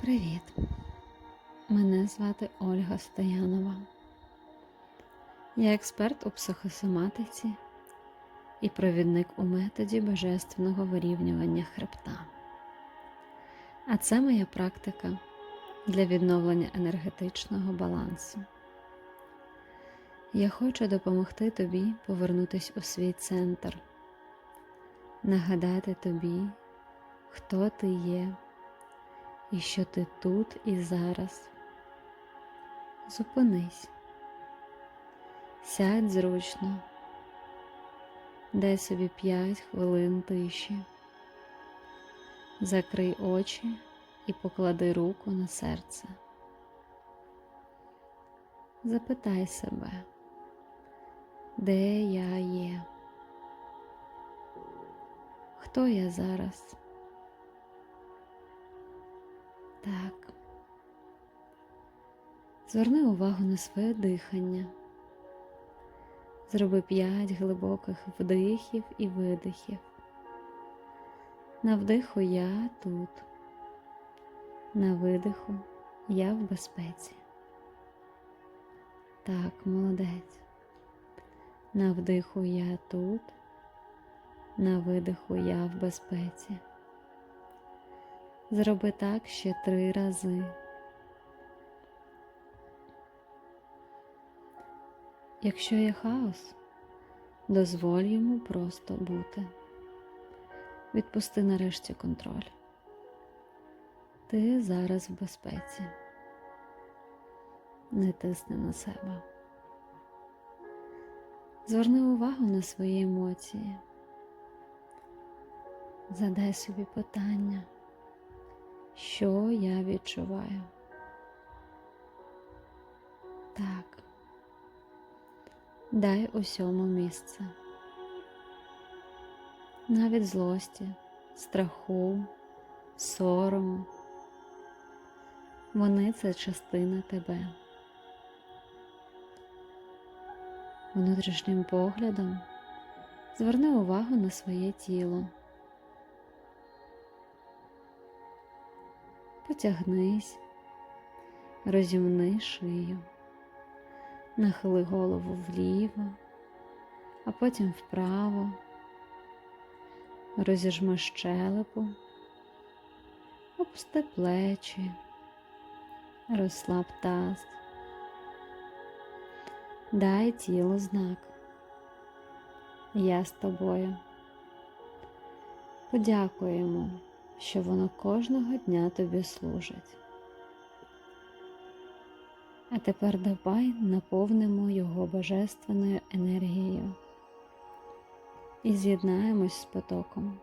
Привіт! Мене звати Ольга Стоянова. Я експерт у психосоматиці і провідник у методі божественного вирівнювання хребта. А це моя практика для відновлення енергетичного балансу. Я хочу допомогти тобі повернутися у свій центр, нагадати тобі, хто ти є і що ти тут і зараз. Зупинись, сядь зручно, дай собі п'ять хвилин тиші, закрий очі і поклади руку на серце. Запитай себе, де я є, хто я зараз. Так. Зверни увагу на своє дихання. Зроби п'ять глибоких вдихів і видихів. На вдиху я тут. На видиху я в безпеці. Так, молодець. На вдиху я тут. На видиху я в безпеці. Зроби так ще три рази. Якщо є хаос, дозволь йому просто бути. Відпусти нарешті контроль. Ти зараз в безпеці. Не тисни на себе. Зверни увагу на свої емоції. Задай собі питання що я відчуваю. Так, дай усьому місце, навіть злості, страху, сорому. Вони це частина тебе. Внутрішнім поглядом зверни увагу на своє тіло. Потягнись, розімни шию, нахили голову вліво, а потім вправо, розіжми щелепу, опусти плечі, розслаб таз, дай тілу знак. Я з тобою. Подякуємо що воно кожного дня тобі служить. А тепер давай наповнимо його божественною енергією і з'єднаємось з потоком.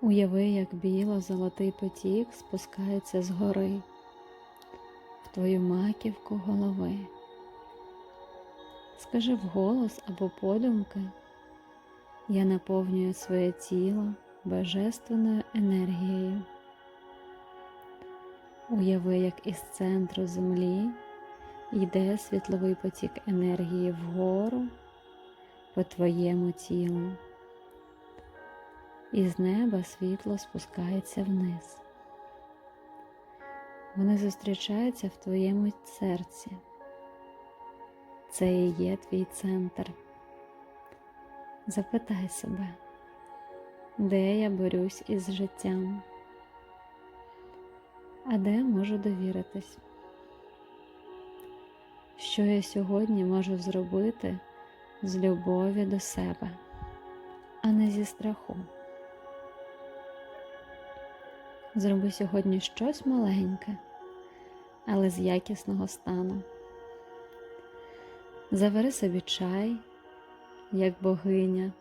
Уяви, як біло-золотий потік спускається з гори в твою маківку голови. Скажи вголос або подумки. Я наповнюю своє тіло божественною енергією. Уяви, як із центру землі йде світловий потік енергії вгору по твоєму тілу. І з неба світло спускається вниз. Вони зустрічаються в твоєму серці. Це і є твій центр. Запитай себе, де я борюсь із життям, а де можу довіритись, що я сьогодні можу зробити з любові до себе, а не зі страху. Зроби сьогодні щось маленьке, але з якісного стану. Завари собі чай як богиня,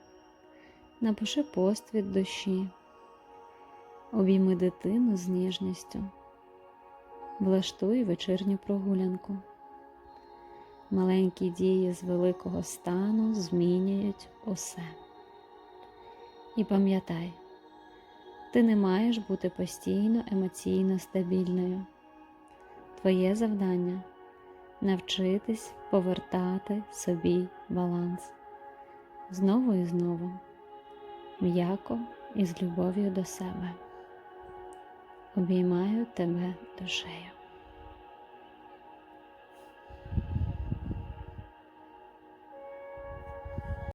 напиши пост від душі, обійми дитину з ніжністю, влаштуй вечірню прогулянку. Маленькі дії з великого стану змінюють усе. І пам'ятай, ти не маєш бути постійно емоційно стабільною. Твоє завдання навчитись повертати собі баланс знову і знову, м'яко і з любов'ю до себе. Обіймаю тебе душею.